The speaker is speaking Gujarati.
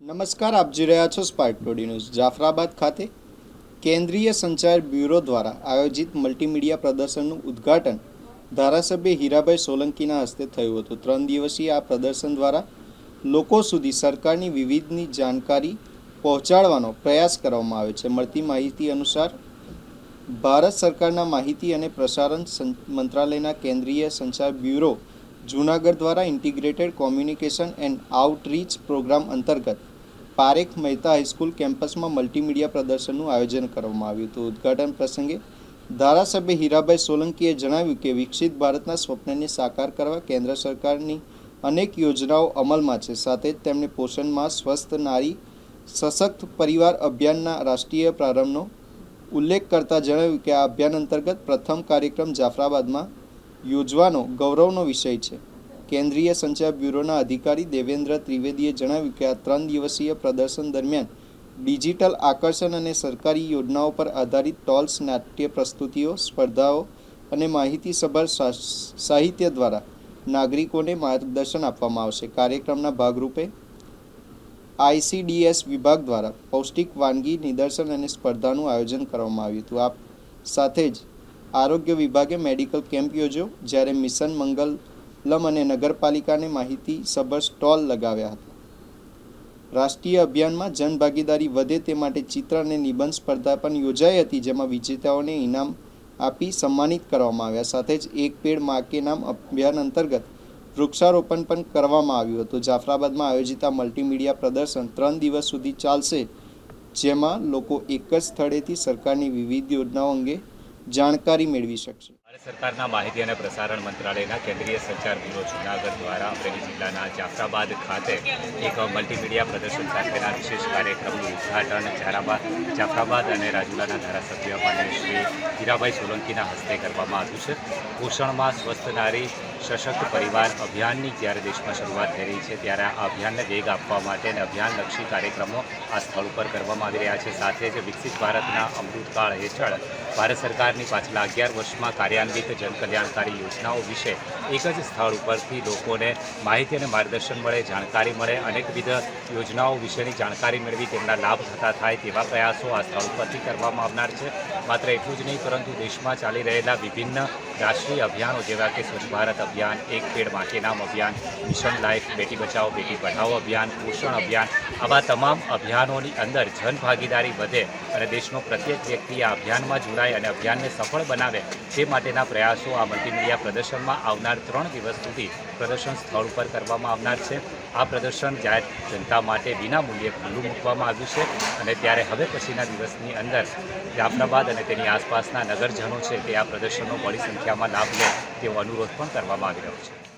નમસ્કાર, આપ જોઈ રહ્યા છો સ્પાર્ક ટોડી ન્યૂઝ જાફરાબાદ ખાતે કેન્દ્રીય સંચાર બ્યુરો દ્વારા આયોજિત મલ્ટીમીડિયા પ્રદર્શનનું ઉદ્ઘાટન ધારાસભ્ય હીરાભાઈ સોલંકીના હસ્તે થયું હતું. ત્રણ દિવસીય આ પ્રદર્શન દ્વારા લોકો સુધી સરકારની વિવિધની જાણકારી પહોંચાડવાનો પ્રયાસ કરવામાં આવે છે. મળતી માહિતી અનુસાર ભારત સરકારના માહિતી અને પ્રસારણ મંત્રાલયના કેન્દ્રીય સંચાર બ્યુરો જૂનાગઢ દ્વારા integrated communication and outreach programme અંતર્ગત પારેખ મહેતા હાઈસ્કૂલ કેમ્પસમાં મલ્ટીમીડિયા પ્રદર્શનનું આયોજન કરવામાં આવ્યું હતું. ઉદ્ઘાટન પ્રસંગે ધારાસભ્ય હીરાભાઈ સોલંકીએ જણાવ્યું કે વિકસિત ભારતના સ્વપ્નને સાકાર કરવા કેન્દ્ર સરકારની અનેક યોજનાઓ અમલમાં છે. સાથે જ તેમણે પોષણમાં સ્વસ્થ નારી, સશક્ત પરિવાર અભિયાનના રાષ્ટ્રીય પ્રારંભનો ઉલ્લેખ કરતા જણાવ્યું કે આ અભિયાન અંતર્ગત પ્રથમ કાર્યક્રમ જાફરાબાદમાં યોજવાનો ગૌરવનો વિષય છે. કેન્દ્રીય સંચાર બ્યુરોના અધિકારી દેવેન્દ્ર ત્રિવેદીએ જણાવ્યું કે આ ત્રણ દિવસીય પ્રદર્શન દરમિયાન ડિજિટલ આકર્ષણ અને સરકારી યોજનાઓ પર આધારિત ટોલ્સ, નાટ્ય પ્રસ્તુતિઓ, સ્પર્ધાઓ અને માહિતીસભર સાહિત્ય દ્વારા નાગરિકોને માર્ગદર્શન આપવામાં આવશે. કાર્યક્રમના ભાગરૂપે આઈસીડીએસ વિભાગ દ્વારા પૌષ્ટિક વાનગી, નિદર્શન અને સ્પર્ધાનું આયોજન કરવામાં આવ્યું હતું. આ સાથે જ આરોગ્ય વિભાગે મેડિકલ કેમ્પ યોજ્યો, જ્યારે મિશન મંગલમ અને નગરપાલિકાને માહિતી સભર સ્ટોલ લગાવ્યા હતા. રાષ્ટ્રીય અભિયાનમાં જનભાગીદારી વધે તે માટે ચિત્ર અને નિબંધ સ્પર્ધા પણ યોજાઈ હતી, જેમાં વિજેતાઓને ઇનામ આપી સન્માનિત કરવામાં આવ્યા. સાથે જ એક પેડ મા નામ અભિયાન અંતર્ગત વૃક્ષારોપણ પણ કરવામાં આવ્યું હતું. જાફરાબાદમાં આયોજિત આ મલ્ટીમીડિયા પ્રદર્શન ત્રણ દિવસ સુધી ચાલશે, જેમાં લોકો એક જ સ્થળેથી સરકારની વિવિધ યોજનાઓ અંગે જાણકારી મેળવી શકશે. સરકારના માહિતી અને પ્રસારણ મંત્રાલયના કેન્દ્રીય સંચાર બ્યુરો જૂનાગઢ દ્વારા અમરેલી જિલ્લાના જાફરાબાદ ખાતે એક મલ્ટીમીડિયા પ્રદર્શન સાથેના વિશેષ કાર્યક્રમનું ઉદ્ઘાટન જારાબાદ જાફરાબાદ અને રાજુલાના ધારાસભ્ય માન્ય શ્રી હીરાભાઈ સોલંકીના હસ્તે કરવામાં આવ્યું છે. પોષણમાં સ્વસ્થ નારી, સશક્ત પરિવાર અભિયાનની જ્યારે દેશમાં શરૂઆત થઈ રહી છે ત્યારે આ અભિયાનને વેગ આપવા માટે અને અભિયાનલક્ષી કાર્યક્રમો આ સ્થળ ઉપર કરવામાં આવી રહ્યા છે. સાથે જ વિકસિત ભારતના અમૃતકાળ હેઠળ ભારત સરકારની પાછલા અગિયાર વર્ષમાં કાર્યાન્વિત જનકલ્યાણકારી યોજનાઓ વિશે એક જ સ્થળ ઉપરથી લોકોને માહિતી અને માર્ગદર્શન મળે, જાણકારી મળે, અનેકવિધ યોજનાઓ વિશેની જાણકારી મેળવી તેમના લાભ થતા થાય તેવા પ્રયાસો આ સ્થળ ઉપરથી કરવામાં આવનાર છે. માત્ર એટલું જ નહીં, પરંતુ દેશમાં ચાલી રહેલા વિભિન્ન રાષ્ટ્રીય અભિયાનો જેવા કે સ્વચ્છ ભારત અભિયાન, એક પેડ માટે નામ અભિયાન, મિશન લાઈફ, બેટી બચાવો, બેટી પઢાઓ અભિયાન, પોષણ અભિયાન, આવા તમામ અભિયાનોની અંદર જન ભાગીદારી વધે અને દેશનો પ્રત્યેક વ્યક્તિ આ અભિયાનમાં જોડાય અને અભિયાનને સફળ બનાવે તે માટેના પ્રયાસો આ મલ્ટીમીડિયા પ્રદર્શનમાં આવનાર ત્રણ દિવસ સુધી પ્રદર્શન સ્થળ ઉપર કરવામાં આવનાર છે. આ પ્રદર્શન જાહેર જનતા માટે વિના મૂલ્યે ખુલ્લું મૂકવામાં આવ્યું છે અને ત્યારે હવે પછીના દિવસની અંદર જાફરાબાદ અને તેની આસપાસના નગરજનો છે તે આ પ્રદર્શનનો બડી સંખ્યામાં લાભ લે તેવો અનુરોધ પણ કરવામાં આવી રહ્યો છે.